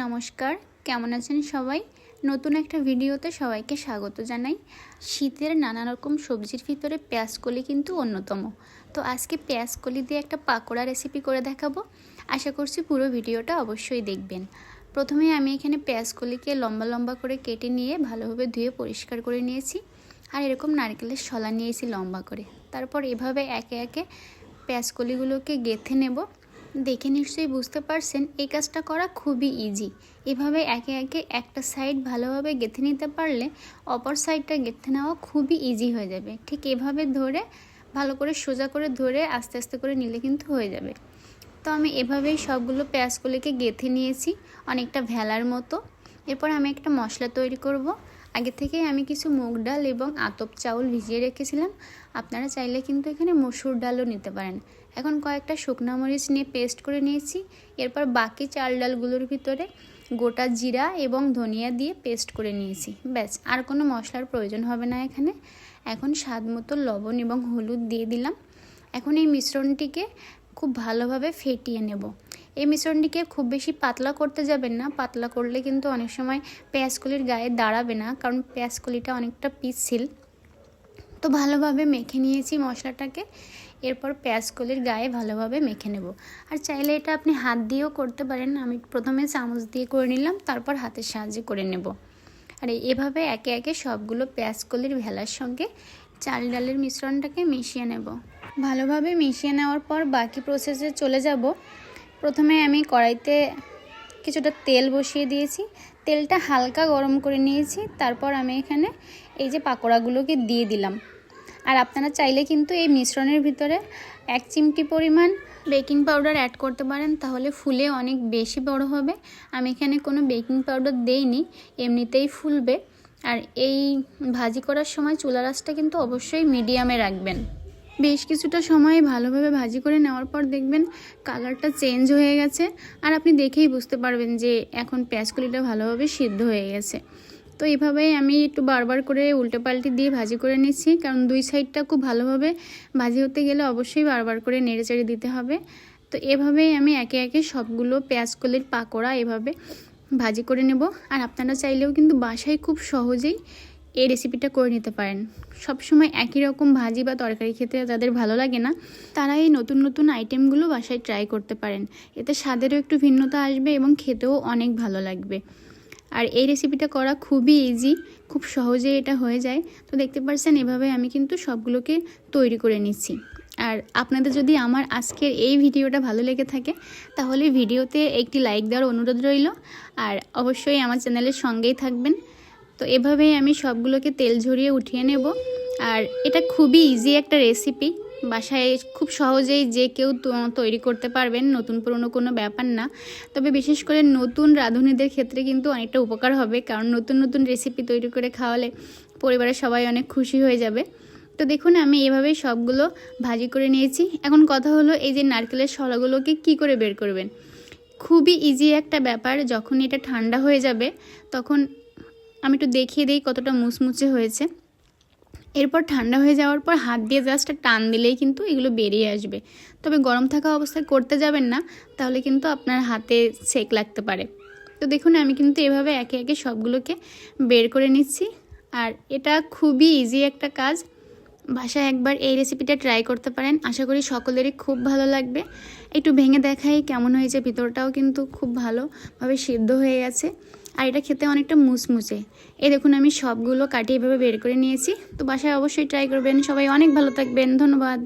নমস্কার, কেমন আছেন সবাই? নতুন একটা ভিডিওতে সবাইকে স্বাগত জানাই। শীতের নানা রকম সবজির ভিতরে পেঁয়াজকলি কিন্তু অন্যতম। তো আজকে পেঁয়াজকলি দিয়ে একটা পাকোড়া রেসিপি করে দেখাবো। আশা করছি পুরো ভিডিওটা অবশ্যই দেখবেন। প্রথমে আমি এখানে পেঁয়াজকলিকে লম্বা লম্বা করে কেটে নিয়ে ভালোভাবে ধুয়ে পরিষ্কার করে নিয়েছি। আর এরকম নারকেলের শলা নিয়েছি লম্বা করে। তারপর এভাবে একে একে পেঁয়াজকলিগুলোকে গেথে নেব। দেখে নিশ্চয়ই বুঝতে পারছেন, এই কাজটা করা খুবই ইজি এভাবে একে একে একটা সাইড ভালোভাবে গেঁথে নিতে পারলে অপর সাইডটা গেঁথে নেওয়া খুবই ইজি হয়ে যাবে। ঠিক এভাবে ধরে, ভালো করে সোজা করে ধরে আস্তে আস্তে করে নিলে কিন্তু হয়ে যাবে। তো আমি এভাবেই সবগুলো পেঁয়াজগুলিকে গেঁথে নিয়েছি, অনেকটা ভেলার মতো। এরপর আমি একটা মশলা তৈরি করব। আগে থেকে আমি কিছু মুগ ডাল এবং আতপ চাউল ভিজিয়ে রেখেছিলাম। আপনারা চাইলে কিন্তু এখানে মসুর ডালও নিতে পারেন। এখন কয়েকটা শুকনো মরিচ নিয়ে পেস্ট করে নিয়েছি। এরপর বাকি চাল ডালগুলোর ভিতরে গোটা জিরা এবং ধনিয়া দিয়ে পেস্ট করে নিয়েছি। ব্যাস, আর কোনো মশলার প্রয়োজন হবে না এখানে। এখন স্বাদ মতো লবণ এবং হলুদ দিয়ে দিলাম। এখন এই মিশ্রণটিকে খুব ভালোভাবে ফেটিয়ে নেব। এই মিশ্রণটিকে খুব বেশি পাতলা করতে যাবেন না। পাতলা করলে কিন্তু অনেক সময় পেঁয়াজকলির গায়ে দাঁড়াবে না, কারণ পেঁয়াজকলিটা অনেকটা পিচ্ছিল। তো ভালোভাবে মেখে নিয়েছি মশলাটাকে, এরপর পেঁয়াজকলির গায়ে ভালোভাবে মেখে নেব। আর চাইলে এটা আপনি হাত দিয়েও করতে পারেন, আমি প্রথমে চামচ দিয়ে করে নিলাম, তারপর হাতের সাহায্যে করে নেব। আর এভাবে একে একে সবগুলো পেঁয়াজকলির ভেলার সঙ্গে চাল ডালের মিশ্রণটাকে মিশিয়ে নেব। ভালোভাবে মিশিয়ে নেওয়ার পর বাকি প্রসেসে চলে যাব। প্রথমে আমি কড়াইতে কিছুটা তেল বসিয়ে দিয়েছি। তেলটা হালকা গরম করে নিয়েছি। তারপর আমি এখানে এই যে পাকোড়াগুলোকে দিয়ে দিলাম। আর আপনারা চাইলে কিন্তু এই মিশ্রণের ভিতরে এক চিমটি পরিমাণ বেকিং পাউডার অ্যাড করতে পারেন। তাহলে ফুলে অনেক বেশি বড় হবে। আমি এখানে কোনো বেকিং পাউডার দেইনি, এমনিতেই ফুলবে। আর এই ভাজি করার সময় চুলা রাসটা কিন্তু অবশ্যই মিডিয়ামে রাখবেন। বেশ কিছুটা সময় ভালোভাবে ভাজি করে নেওয়ার পর দেখবেন কালারটা চেঞ্জ হয়ে গেছে। আর আপনি দেখেই বুঝতে পারবেন যে এখন পেঁয়াজকলিটা ভালোভাবে সিদ্ধ হয়ে গেছে। তো এইভাবেই আমি একটু বারবার করে উল্টে পাল্টে দিয়ে ভাজি করে নিচ্ছি। কারণ দুই সাইডটা খুব ভালোভাবে ভাজি হতে গেলে অবশ্যই বারবার করে নেড়ে চেড়ে দিতে হবে। তো এভাবেই আমি একে একে সবগুলো পেঁয়াজকলির পাকোড়া এভাবে ভাজি করে নেব। আর আপনারা চাইলেও কিন্তু বাসায় খুব সহজেই এই রেসিপিটা করে নিতে পারেন। সবসময় একই রকম ভাজি বা তরকারি খেতে যাদের ভালো লাগে না, তারা এই নতুন নতুন আইটেমগুলো বাসায় ট্রাই করতে পারেন। এতে স্বাদেরও একটু ভিন্নতা আসবে এবং খেতেও অনেক ভালো লাগবে। আর এই রেসিপিটা করা খুবই ইজি খুব সহজে এটা হয়ে যায়। তো দেখতে পাচ্ছেন এভাবে আমি কিন্তু সবগুলোকে তৈরি করে নিচ্ছি। আর আপনাদের যদি আমার আজকের এই ভিডিওটা ভালো লেগে থাকে, তাহলে ভিডিওতে একটি লাইক দেওয়ার অনুরোধ রইল। আর অবশ্যই আমার চ্যানেলের সঙ্গেই থাকবেন। তো এভাবেই আমি সবগুলোকে তেল ঝরিয়ে উঠিয়ে নেব। আর এটা খুবই ইজি একটা রেসিপি বাসায় খুব সহজেই যে কেউ তৈরি করতে পারবেন, নতুন পুরনো কোনো ব্যাপার না। তবে বিশেষ করে নতুন রাঁধুনিদের ক্ষেত্রে কিন্তু অনেকটা উপকার হবে, কারণ নতুন নতুন রেসিপি তৈরি করে খাওয়ালে পরিবারের সবাই অনেক খুশি হয়ে যাবে। তো দেখুন, আমি এভাবেই সবগুলো ভাজি করে নিয়েছি। এখন কথা হলো এই যে নারকেলের শলাগুলোকে কি করে বের করবেন? খুবই ইজি একটা ব্যাপার, যখন এটা ঠান্ডা হয়ে যাবে, তখন আমি একটু দেখিয়ে দিই কতটা মুচমুচে হয়েছে। এরপর ঠান্ডা হয়ে যাওয়ার পর হাত দিয়ে জাস্ট টান দিলেই কিন্তু এগুলো বেরিয়ে আসবে। তবে গরম থাকা অবস্থায় করতে যাবেন না, তাহলে কিন্তু আপনার হাতে সেক লাগতে পারে। তো দেখুন, আমি কিন্তু এভাবে একে একে সবগুলোকে বের করে নিচ্ছি। আর এটা খুবই ইজি একটা কাজ। বাসায় একবার এই রেসিপিটা ট্রাই করতে পারেন। আশা করি সকলেরই খুব ভালো লাগবে। একটু ভেঙে দেখাই কেমন হয়েছে, ভিতরটাও কিন্তু খুব ভালোভাবে সিদ্ধ হয়ে গেছে। আর এটা খেতে অনেকটা মুচমুচে। এই দেখুন, আমি সবগুলো কাটিয়ে এভাবে বের করে নিয়েছি। তো বাসায় অবশ্যই ট্রাই করবেন। সবাই অনেক ভালো থাকবেন। ধন্যবাদ।